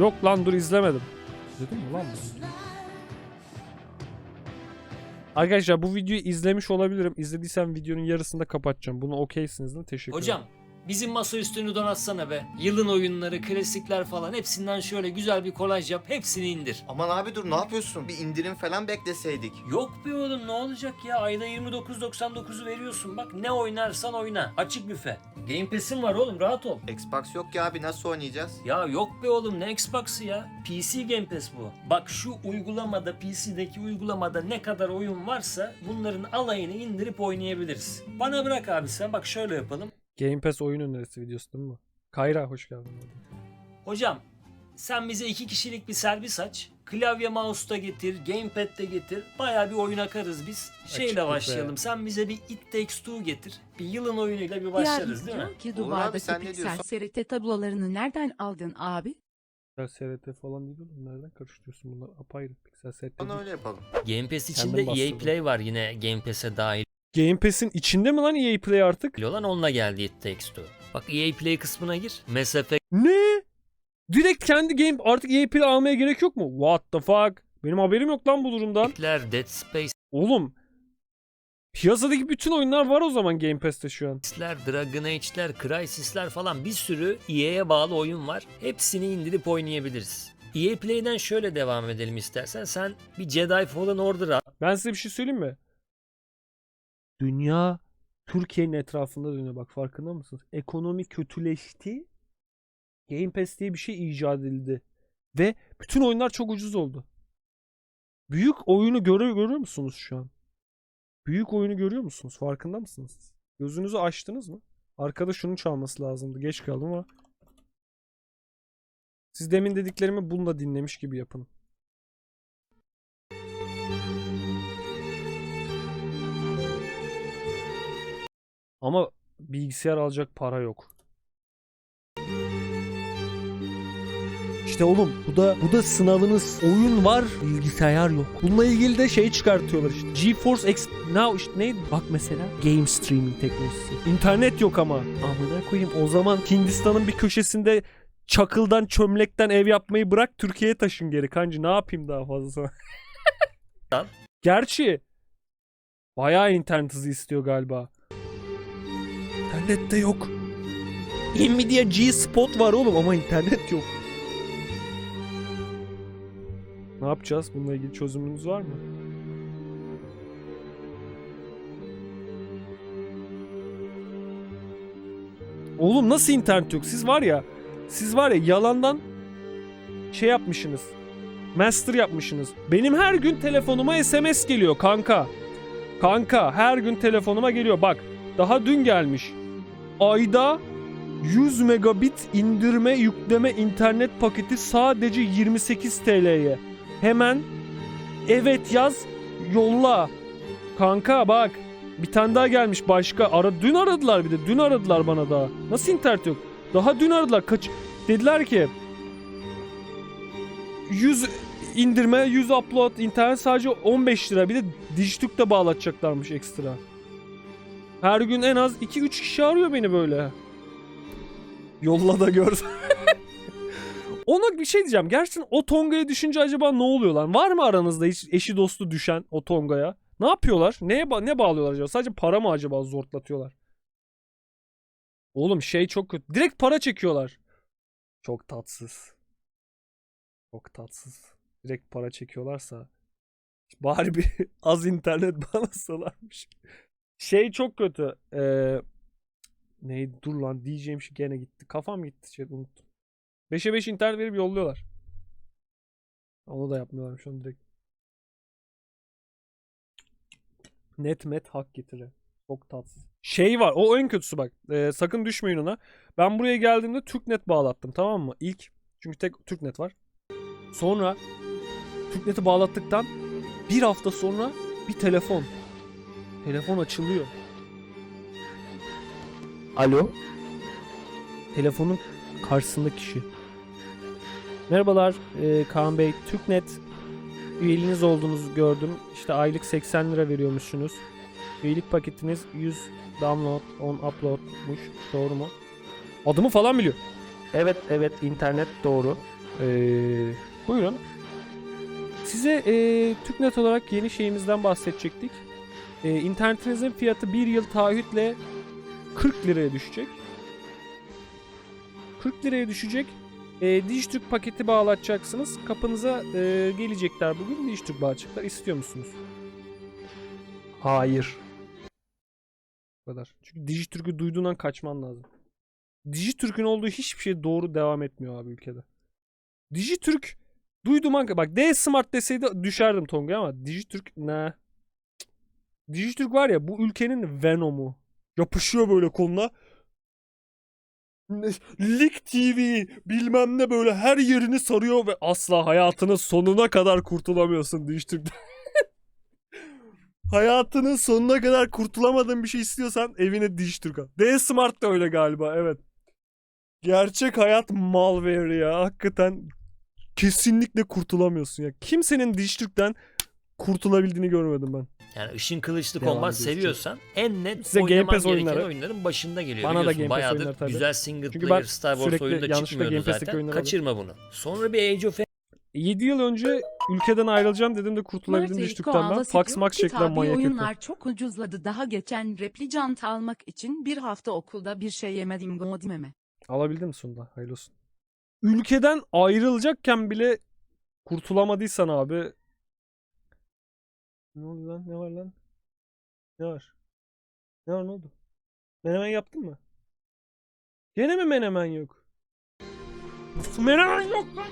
Yok lan dur izlemedim. İzledin mi lan? Arkadaşlar bu videoyu izlemiş olabilirim. İzlediysem videonun yarısında kapatacağım. Bunu okeysiniz değil mi? Teşekkür Hocam bizim masa üstünü donatsana be. Yılın oyunları, klasikler falan hepsinden şöyle güzel bir kolaj yap. Hepsini indir. Aman abi dur ne yapıyorsun? Bir indirim falan bekleseydik. Yok be oğlum ne olacak ya ayda 29.99'u veriyorsun bak ne oynarsan oyna açık büfe. Game Pass'in var oğlum rahat ol. Xbox yok ki abi nasıl oynayacağız? Ya yok be oğlum ne Xbox'ı ya PC Game Pass bu. Bak şu uygulamada PC'deki uygulamada ne kadar oyun varsa bunların alayını indirip oynayabiliriz. Bana bırak abi sen bak şöyle yapalım. Game Pass oyun önerisi videosu değil mi? bu? Kayra hoş geldin. Hocam sen bize iki kişilik bir servis aç. Klavye mouse da getir, gamepad de getir. Baya bir oyun akarız biz. Şeyle büfe. başlayalım. Sen bize bir It Takes Two getir. Bir yılın oyunuyla bir başlarız değil mi? ki Olur abi, duvardaki sen ne piksel diyorsun? SRT tablolarını nereden aldın abi? Piksel SRT falan değil oğlum. Nereden karıştırıyorsun bunlar? Apayrı. Piksel SRT Bana öyle yapalım. Game Pass Kendim içinde EA bastırdım. Play var yine Game Pass'e dahil Game Pass'in içinde mi lan EA Play artık? olan onunla geldi It Takes Two. Bak EA Play kısmına gir. Effect Ne? Direkt kendi game artık EA Play almaya gerek yok mu? What the fuck? Benim haberim yok lan bu durumdan. Ler, Dead Space'ler, Oğlum. Piyasadaki bütün oyunlar var o zaman Game Pass'te şu an. Dragon Age'ler, Crysis'ler falan bir sürü EA'ye bağlı oyun var. Hepsini indirip oynayabiliriz. EA Play'den şöyle devam edelim istersen. Sen bir Jedi Fallen Order al. Ben size bir şey söyleyeyim mi? Dünya Türkiye'nin etrafında dönüyor bak farkında mısınız? Ekonomi kötüleşti. Game Pass diye bir şey icat edildi. Ve bütün oyunlar çok ucuz oldu. Büyük oyunu görüyor, görüyor musunuz şu an? Büyük oyunu görüyor musunuz? Farkında mısınız? Gözünüzü açtınız mı? Arkada şunun çalması lazımdı. Geç kaldım ama. Siz demin dediklerimi bununla dinlemiş gibi yapın. Ama bilgisayar alacak para yok. İşte oğlum bu da bu da sınavınız. Oyun var, bilgisayar yok. Bununla ilgili de şey çıkartıyorlar işte. GeForce X Now işte ne? Bak mesela game streaming teknolojisi. İnternet yok ama. Amına koyayım o zaman Hindistan'ın bir köşesinde çakıldan çömlekten ev yapmayı bırak Türkiye'ye taşın geri kancı ne yapayım daha fazla sana. Gerçi bayağı internet hızı istiyor galiba. İnternette yok. Nvidia G Spot var oğlum ama internet yok. Ne yapacağız? Bununla ilgili çözümünüz var mı? Oğlum nasıl internet yok? Siz var ya, siz var ya yalandan şey yapmışsınız. Master yapmışsınız. Benim her gün telefonuma SMS geliyor kanka. Kanka her gün telefonuma geliyor. Bak daha dün gelmiş. Ayda 100 megabit indirme yükleme internet paketi sadece 28 TL'ye. Hemen evet yaz yolla. Kanka bak bir tane daha gelmiş başka. Ara dün aradılar bir de. Dün aradılar bana daha. Nasıl internet yok? Daha dün aradılar. Kaç dediler ki 100 indirme, 100 upload internet sadece 15 lira. Bir de Dijitürk'te bağlatacaklarmış ekstra. Her gün en az 2-3 kişi arıyor beni böyle. Yolla da gör. Ona bir şey diyeceğim. Gerçekten o Tonga'ya düşünce acaba ne oluyor lan? Var mı aranızda hiç eşi dostu düşen o Tonga'ya? Ne yapıyorlar? Neye ba- ne bağlıyorlar acaba? Sadece para mı acaba zortlatıyorlar? Oğlum şey çok kötü. Direkt para çekiyorlar. Çok tatsız. Çok tatsız. Direkt para çekiyorlarsa bari bir az internet bağlasalarmış. Şey çok kötü. Ee, neydi? Dur lan diyeceğim şey gene gitti. Kafam gitti. Şey, unuttum. 5'e 5 internet verip yolluyorlar. Onu da yapmıyorlarmış onu direkt. Net met hak getire. Çok tatsız. Şey var o en kötüsü bak. Ee, sakın düşmeyin ona. Ben buraya geldiğimde TürkNet bağlattım tamam mı? İlk. Çünkü tek TürkNet var. Sonra TürkNet'i bağlattıktan bir hafta sonra bir telefon. Telefon açılıyor. Alo. Telefonun karşısında kişi. Merhabalar e, Kaan Bey. TürkNet üyeliğiniz olduğunuzu gördüm. İşte aylık 80 lira veriyormuşsunuz. Üyelik paketiniz 100 download, 10 uploadmuş. Doğru mu? Adımı falan biliyor. Evet evet internet doğru. Ee, buyurun. Size ee, TürkNet olarak yeni şeyimizden bahsedecektik. Ee, internetinizin fiyatı bir yıl taahhütle 40 liraya düşecek. 40 liraya düşecek. E, Dijitürk paketi bağlatacaksınız. Kapınıza e, gelecekler bugün. Dijitürk bağlayacaklar. İstiyor musunuz? Hayır. Bu kadar. Çünkü Dijitürk'ü duyduğundan kaçman lazım. Dijitürk'ün olduğu hiçbir şey doğru devam etmiyor abi ülkede. Dijitürk duydum an bak D Smart deseydi düşerdim Tonga'ya ama Dijitürk ne? Dijitürk var ya bu ülkenin Venom'u. Yapışıyor böyle koluna. Lig TV bilmem ne böyle her yerini sarıyor ve asla hayatının sonuna kadar kurtulamıyorsun Dijitürk'ten. hayatının sonuna kadar kurtulamadığın bir şey istiyorsan evine Dijitürk al. D Smart da öyle galiba evet. Gerçek hayat malware ya. Hakikaten kesinlikle kurtulamıyorsun ya. Kimsenin Dijitürk'ten kurtulabildiğini görmedim ben. Yani Işın Kılıçlı Devam ediyoruz. seviyorsan en net Size Game oynaman Pass gereken oyunları. oyunların başında geliyor. Bana da biliyorsun. Game Pass Bayağıdır oyunları tabii. güzel single Çünkü player Star Wars sürekli oyunu da yanlışlıkla çıkmıyordu Game Pass'teki zaten. oyunları Kaçırma bunu. Sonra bir Age of 7 yıl önce ülkeden ayrılacağım dedim de kurtulabildim Marteli Dijitürk'ten ben. Fax Max tabi manyak herifler. oyunlar çok ucuzladı. Daha geçen replicant almak için bir hafta okulda bir şey yemedim godimeme. Alabildin mi sonunda? Hayırlı olsun. Ülkeden ayrılacakken bile kurtulamadıysan abi. Ne oldu lan? Ne var lan? Ne var? Ne var ne oldu? Menemen yaptın mı? Gene mi menemen yok? Nasıl menemen yok lan?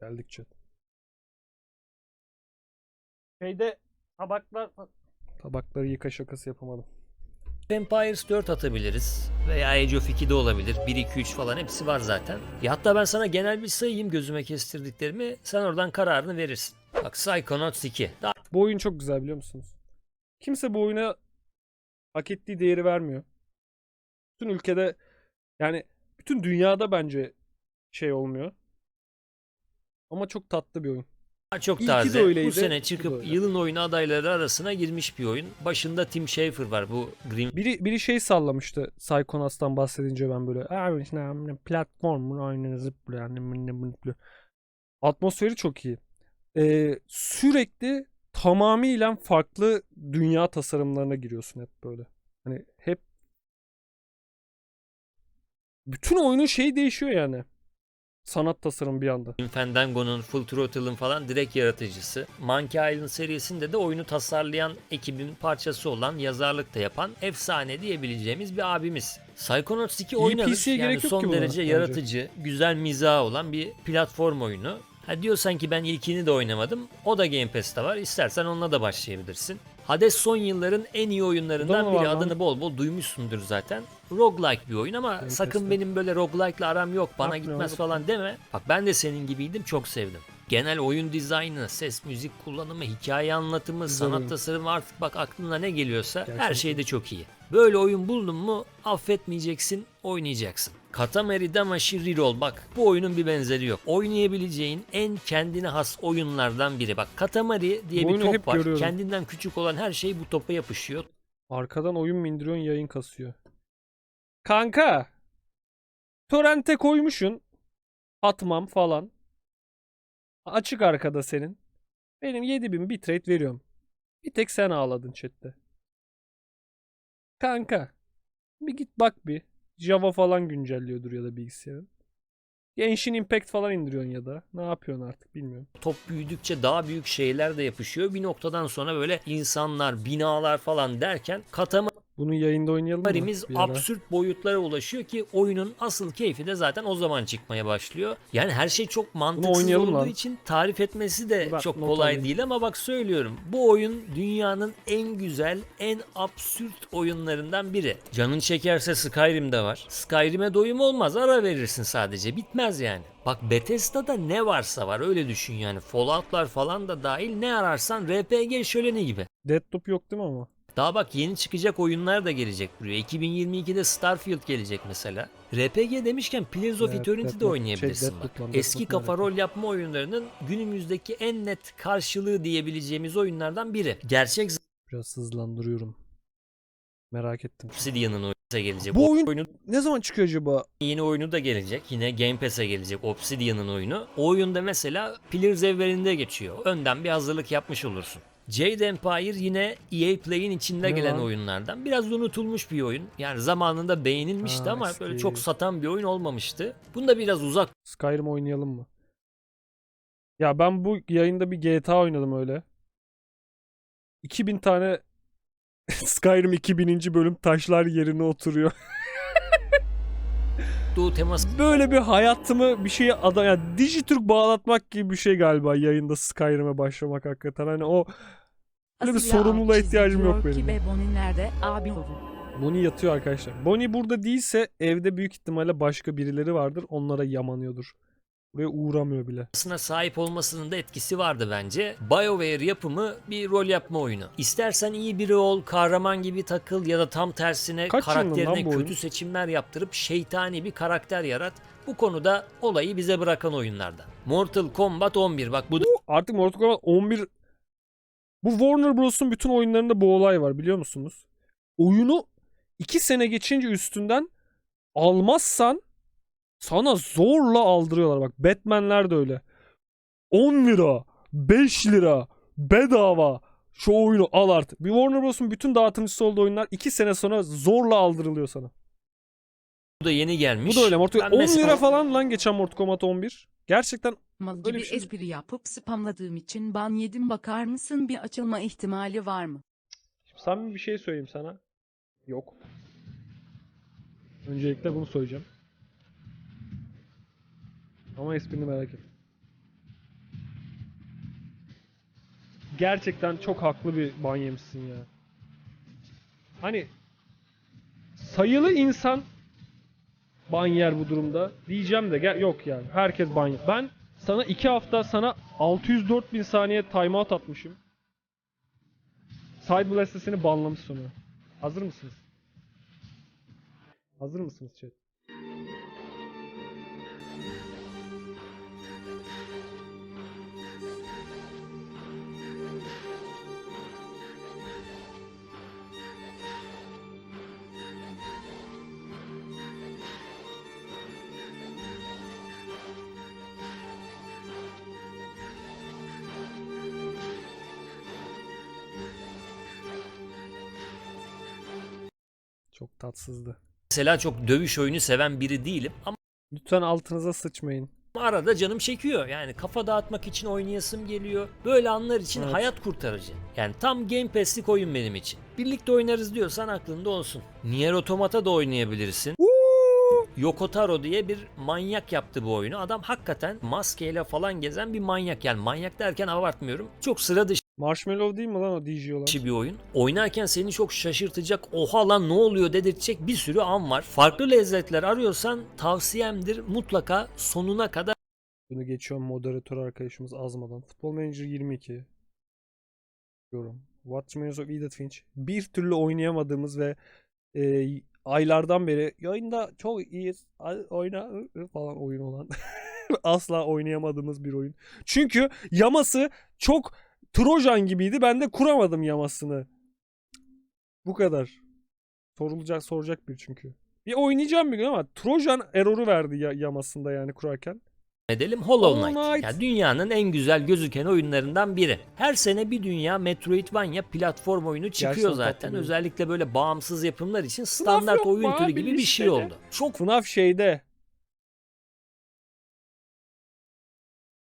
Geldik chat. Şeyde tabaklar... Tabakları yıka şakası yapamadım. Empires 4 atabiliriz. Veya Age of 2 de olabilir. 1, 2, 3 falan hepsi var zaten. Ya hatta ben sana genel bir sayayım gözüme kestirdiklerimi. Sen oradan kararını verirsin. Bak Psychonauts 2. Daha Bu oyun çok güzel biliyor musunuz? Kimse bu oyuna hak ettiği değeri vermiyor. Bütün ülkede yani bütün dünyada bence şey olmuyor. Ama çok tatlı bir oyun. Çok taze. Bu sene çıkıp öyle. yılın oyunu adayları arasına girmiş bir oyun. Başında Tim Schafer var. Bu Grim Biri biri şey sallamıştı Psychonauts'tan bahsedince ben böyle abi işte platform oyunu mınne." Atmosferi çok iyi. Ee, sürekli tamamıyla farklı dünya tasarımlarına giriyorsun hep böyle. Hani hep bütün oyunun şeyi değişiyor yani. Sanat tasarım bir anda. Fandango'nun, Full Throttle'ın falan direkt yaratıcısı. Monkey Island serisinde de oyunu tasarlayan ekibin parçası olan, yazarlık da yapan efsane diyebileceğimiz bir abimiz. Psychonauts 2 İyi oynanır. PC'ye Yani son ki buna derece bence. yaratıcı, güzel mizahı olan bir platform oyunu. Ha diyorsan ki ben ilkini de oynamadım. O da Game Pass'te var. İstersen onunla da başlayabilirsin. Hades son yılların en iyi oyunlarından biri. lan? Adını bol bol duymuşsundur zaten. Roguelike bir oyun ama Game sakın benim böyle roguelike'la aram yok bana Yapmıyor gitmez falan deme. Bak ben de senin gibiydim çok sevdim. Genel oyun dizaynı, ses, müzik kullanımı, hikaye anlatımı, Güzel sanat oyun. tasarımı artık bak aklına ne geliyorsa her Gerçekten. şey de çok iyi. Böyle oyun buldun mu affetmeyeceksin, oynayacaksın. Katamari Damacy Reroll bak bu oyunun bir benzeri yok. Oynayabileceğin en kendine has oyunlardan biri. Bak Katamari diye Bu bir top var. görüyorum. Kendinden küçük olan her şey bu topa yapışıyor. Arkadan oyun mu indiriyorsun yayın kasıyor. Kanka. Torrent'e koymuşsun. Atmam falan. Açık arkada senin. Benim 7000 bitrate veriyorum. Bir tek sen ağladın chatte. Kanka. Bir git bak bir. Java falan güncelliyordur ya da bilgisayarın. Genshin Impact falan indiriyorsun ya da. Ne yapıyorsun artık bilmiyorum. Top büyüdükçe daha büyük şeyler de yapışıyor. Bir noktadan sonra böyle insanlar, binalar falan derken Katamari Bunu yayında oynayalım mı? Katamari'miz bir ara? absürt boyutlara ulaşıyor ki oyunun asıl keyfi de zaten o zaman çıkmaya başlıyor. Yani her şey çok mantıksız olduğu lan. için tarif etmesi de Bak, çok kolay alayım. değil ama bak söylüyorum. Bu oyun dünyanın en güzel, en absürt oyunlarından biri. Canın çekerse Skyrim'de var. Skyrim'e doyum olmaz. Ara verirsin sadece. Bitmez yani. Bak Bethesda'da ne varsa var öyle düşün yani. Fallout'lar falan da dahil ne ararsan RPG şöleni gibi. Deathloop yok değil mi ama? Daha bak yeni çıkacak oyunlar da gelecek buraya. 2022'de Starfield gelecek mesela. RPG demişken Pillars of Eternity'de Deathloop. oynayabilirsin Şey, bak. Eski kafa rol yapma oyunlarının günümüzdeki en net karşılığı diyebileceğimiz oyunlardan biri. Gerçek Biraz hızlandırıyorum. Merak ettim. Obsidian'ın oyunu da gelecek. Bu oyun- oyunu Ne zaman çıkıyor acaba? Yeni oyunu da gelecek. Yine Game Pass'e gelecek Obsidian'ın oyunu. O oyunda mesela Pillars evreninde geçiyor. Önden bir hazırlık yapmış olursun. Jade Empire yine EA Play'in içinde Ne gelen lan? oyunlardan. Biraz unutulmuş bir oyun. Yani zamanında beğenilmişti Ha, ama eski. böyle çok satan bir oyun olmamıştı. Bunda biraz uzak Skyrim oynayalım mı? Ya ben bu yayında bir GTA oynadım öyle. 2000 tane Skyrim 2000. bölüm taşlar yerine oturuyor. olduğu teması Böyle bir hayatımı bir şeye ada yani Dijitürk bağlatmak gibi bir şey galiba yayında Skyrim'e başlamak hakikaten. Hani o Öyle bir sorumluluğa ihtiyacım yok benim. Be Bonnie nerede abi? Bonnie yatıyor arkadaşlar. Bonnie burada değilse evde büyük ihtimalle başka birileri vardır. Onlara yamanıyordur. Buraya uğramıyor bile. sahip olmasının da etkisi vardı bence. BioWare yapımı bir rol yapma oyunu. İstersen iyi biri ol, kahraman gibi takıl ya da tam tersine Kaç karakterine bu oyun? kötü seçimler yaptırıp şeytani bir karakter yarat. Bu konuda olayı bize bırakan oyunlardan. Mortal Kombat 11 bak bu da Artık Mortal Kombat 11 bu Warner Bros'un bütün oyunlarında bu olay var biliyor musunuz? Oyunu 2 sene geçince üstünden almazsan sana zorla aldırıyorlar. Bak Batman'ler de öyle. 10 lira, 5 lira, bedava şu oyunu al artık. Bir Warner Bros'un bütün dağıtımcısı olduğu oyunlar 2 sene sonra zorla aldırılıyor sana. bu da yeni gelmiş. Bu da öyle. Mortal Ben 10 mesela- lira falan lan geçen Mortal Kombat 11. Gerçekten Mal Öyle gibi bir şey- espri yapıp spamladığım için ban yedim bakar mısın bir açılma ihtimali var mı? Samimi bir şey söyleyeyim sana. Yok. Öncelikle bunu söyleyeceğim. Ama esprini merak ettim. Gerçekten çok haklı bir ban yemişsin ya. Hani sayılı insan ban yer bu durumda. Diyeceğim de gel yok yani. Herkes ban yer. Ben sana iki hafta sana 604 bin saniye timeout atmışım. De seni banlamış sonra. Hazır mısınız? Hazır mısınız chat? Tatsızdı. Mesela çok dövüş oyunu seven biri değilim ama Lütfen altınıza sıçmayın. arada canım çekiyor. Yani kafa dağıtmak için oynayasım geliyor. Böyle anlar için Evet. hayat kurtarıcı. Yani tam Game Pass'lik oyun benim için. Birlikte oynarız diyorsan aklında olsun. Nier Automata da oynayabilirsin. Yoko Taro diye bir manyak yaptı bu oyunu. Adam hakikaten maskeyle falan gezen bir manyak. Yani manyak derken abartmıyorum. Çok sıra dışı Marshmallow değil mi lan o DJ olan? bir oyun. Oynarken seni çok şaşırtacak, oha lan ne oluyor dedirtecek bir sürü an var. Farklı lezzetler arıyorsan tavsiyemdir mutlaka sonuna kadar Bunu geçiyorum moderatör arkadaşımız azmadan. Futbol Manager 22. Diyorum. What's Means of Edith Finch. Bir türlü oynayamadığımız ve e, aylardan beri yayında çok iyiyiz. Oyna falan oyun olan. Asla oynayamadığımız bir oyun. Çünkü yaması çok Trojan gibiydi. Ben de kuramadım yamasını. Bu kadar. Sorulacak soracak bir çünkü. Bir oynayacağım bir gün ama Trojan error'u verdi ya, yamasında yani kurarken. Edelim Hollow Hollow Knight. Knight. Yani dünyanın en güzel gözüken oyunlarından biri. Her sene bir dünya Metroidvania platform oyunu çıkıyor Gerçekten zaten. tatlı Özellikle böyle bağımsız yapımlar için standart oyun türü gibi bir şey oldu. Çok FNAF şeyde.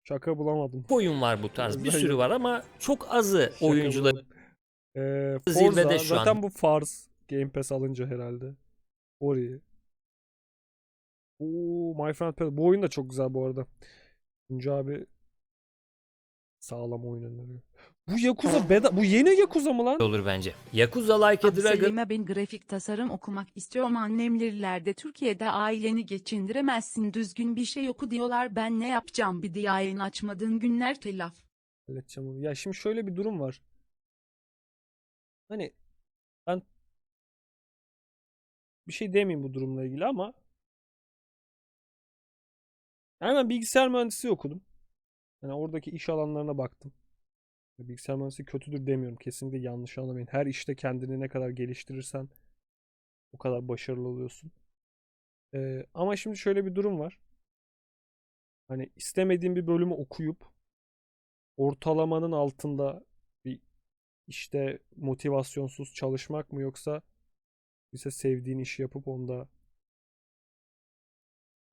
Şaka bulamadım. oyun var bu tarz. Bir sürü var ama çok azı Şaka oyuncuları. Ee, Zirvede Forza, şu an. zaten bu farz. Game Pass alınca herhalde. Ori. Oo, My Friend Pedro. Bu oyun da çok güzel bu arada. Tunca abi sağlam oynanıyor. Bu Yakuza beda bu yeni Yakuza mı lan? olur bence. Yakuza Like a Dragon Selim'e ben grafik tasarım okumak istiyorum annemlilerde Türkiye'de aileni geçindiremezsin düzgün bir şey oku diyorlar ben ne yapacağım bir de yayın açmadığın günler telaf. Halledeceğim onu. Ya şimdi şöyle bir durum var. Hani bir şey demeyeyim bu durumla ilgili ama yani ben bilgisayar mühendisliği okudum. Yani oradaki iş alanlarına baktım. Bilgisayar mühendisliği kötüdür demiyorum. Kesinlikle yanlış anlamayın. Her işte kendini ne kadar geliştirirsen o kadar başarılı oluyorsun. Ee, ama şimdi şöyle bir durum var. Hani istemediğin bir bölümü okuyup ortalamanın altında bir işte motivasyonsuz çalışmak mı yoksa ise sevdiğin işi yapıp onda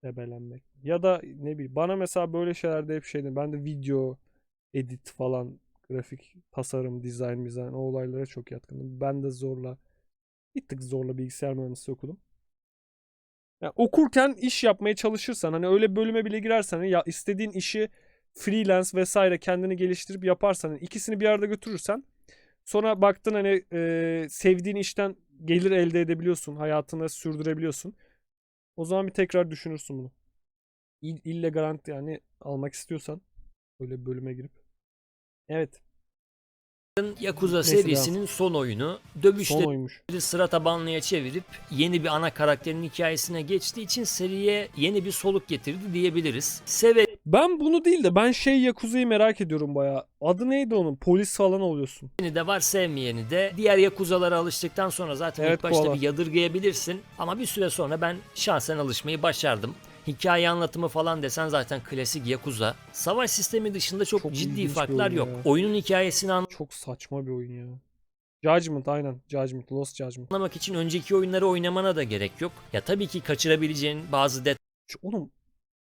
debelenmek. Ya da ne bileyim bana mesela böyle şeylerde hep şeydi. Ben de video edit falan grafik tasarım, dizayn, dizayn o olaylara çok yatkınım. Ben de zorla bir tık zorla bilgisayar mühendisliği okudum. Yani okurken iş yapmaya çalışırsan hani öyle bölüme bile girersen ya istediğin işi freelance vesaire kendini geliştirip yaparsan hani ikisini bir arada götürürsen sonra baktın hani e, sevdiğin işten gelir elde edebiliyorsun hayatını sürdürebiliyorsun o zaman bir tekrar düşünürsün bunu. İl, ille garanti yani almak istiyorsan öyle bir bölüme girip. Evet. Yakuza Neyse, serisinin son oyunu. Dövüşleri son oymuş. sıra tabanlıya çevirip yeni bir ana karakterin hikayesine geçtiği için seriye yeni bir soluk getirdi diyebiliriz. Seveni ben bunu değil de ben şey Yakuza'yı merak ediyorum baya adı neydi onun polis falan oluyorsun de var sevmeyeni de. Diğer Yakuza'lara alıştıktan sonra zaten Evet, ilk başta koala. bir yadırgayabilirsin. Ama bir süre sonra ben şahsen alışmayı başardım. Hikaye anlatımı falan desen zaten klasik Yakuza. Savaş sistemi dışında çok, Çok ciddi farklar yok. ya. Oyunun hikayesini çok saçma bir oyun ya Judgment aynen Judgment Lost Judgment anlamak için önceki oyunları oynamana da gerek yok. Ya tabii ki kaçırabileceğin bazı Şu- Oğlum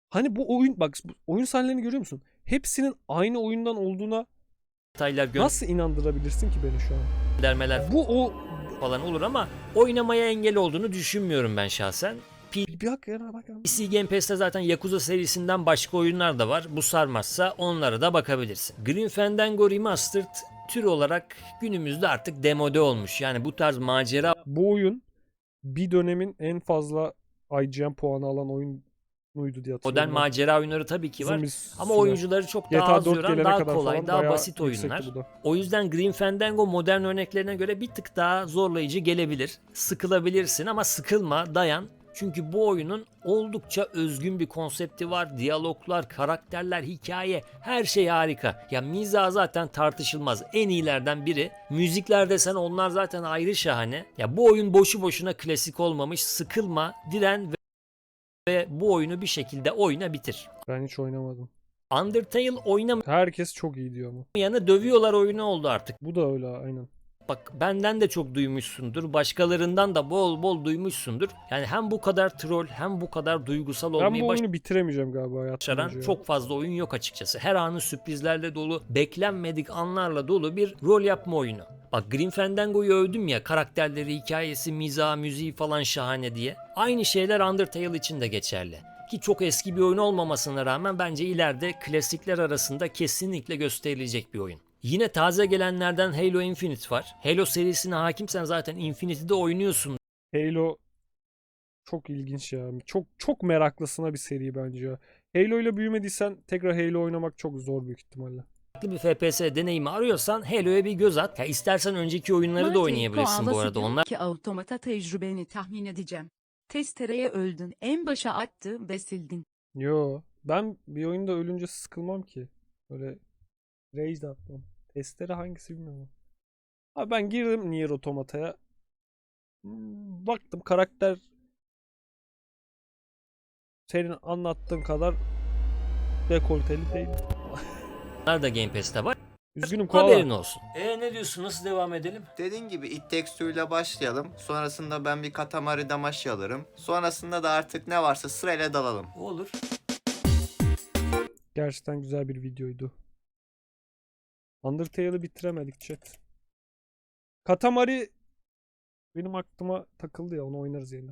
hani bu oyun bak oyun sahnelerini görüyor musun? Hepsinin aynı oyundan olduğuna detaylar nasıl inandırabilirsin ki beni şu an? göndermeler Bu o falan olur ama oynamaya engel olduğunu düşünmüyorum ben şahsen. bir, bir hak yana bak ya. PC Game Pass'te zaten Yakuza serisinden başka oyunlar da var. Bu sarmazsa onlara da bakabilirsin. Grim Fandango Remastered tür olarak günümüzde artık demode olmuş. Yani bu tarz macera Bu oyun bir dönemin en fazla IGN puanı alan oyunuydu diye hatırlıyorum. modern macera oyunları tabii ki var. bir Ama oyuncuları çok daha GTA az 4 yoran, daha kolay, daha basit oyunlar. O yüzden Grim Fandango modern örneklerine göre bir tık daha zorlayıcı gelebilir. Sıkılabilirsin ama sıkılma, dayan. Çünkü bu oyunun oldukça özgün bir konsepti var. Diyaloglar, karakterler, hikaye her şey harika. Ya mizah zaten tartışılmaz. En iyilerden biri. Müzikler desen onlar zaten ayrı şahane. Ya bu oyun boşu boşuna klasik olmamış. Sıkılma, diren ve, ve bu oyunu bir şekilde oyna bitir. Ben hiç oynamadım. Undertale oynamayanı Herkes çok iyi diyor ama. dövüyorlar oyunu oldu artık. Bu da öyle aynen. Bak benden de çok duymuşsundur. Başkalarından da bol bol duymuşsundur. Yani hem bu kadar troll hem bu kadar duygusal Ben olmayı bu oyunu bitiremeyeceğim galiba hayatım başaran boyunca ya. çok fazla oyun yok açıkçası. Her anı sürprizlerle dolu, beklenmedik anlarla dolu bir rol yapma oyunu. Bak Grim Fandango'yu övdüm ya karakterleri, hikayesi, mizah, müziği falan şahane diye. Aynı şeyler Undertale için de geçerli. Ki çok eski bir oyun olmamasına rağmen bence ileride klasikler arasında kesinlikle gösterilecek bir oyun. Yine taze gelenlerden Halo Infinite var. Halo serisine hakimsen zaten Infinite'de oynuyorsun Halo çok ilginç ya. Çok çok meraklısına bir seri bence ya. Halo ile büyümediysen tekrar Halo oynamak çok zor büyük ihtimalle. Farklı bir FPS deneyimi arıyorsan Halo'ya bir göz at. Ya istersen önceki oyunları da oynayabilirsin bu arada. Onlar ki automata tecrübeni tahmin edeceğim. Testereye öldün en başa attı ve sildin. Yo, ben bir oyunda ölünce sıkılmam ki. Böyle rage de atmam. Testere hangisi bilmiyorum. Abi ben girdim Nier Automata'ya. Hmm, Baktım karakter senin anlattığın kadar dekolteli değil. Da Game Pass'te var. Üzgünüm Haberin koala. olsun. E ne diyorsun? Nasıl devam edelim? Dediğin gibi It Takes Two ile başlayalım. Sonrasında ben bir Katamari Damacy alırım. Sonrasında da artık ne varsa sırayla dalalım. Olur. Gerçekten güzel bir videoydu. Undertale'ı bitiremedik chat. Katamari benim aklıma takıldı ya onu oynarız yerine.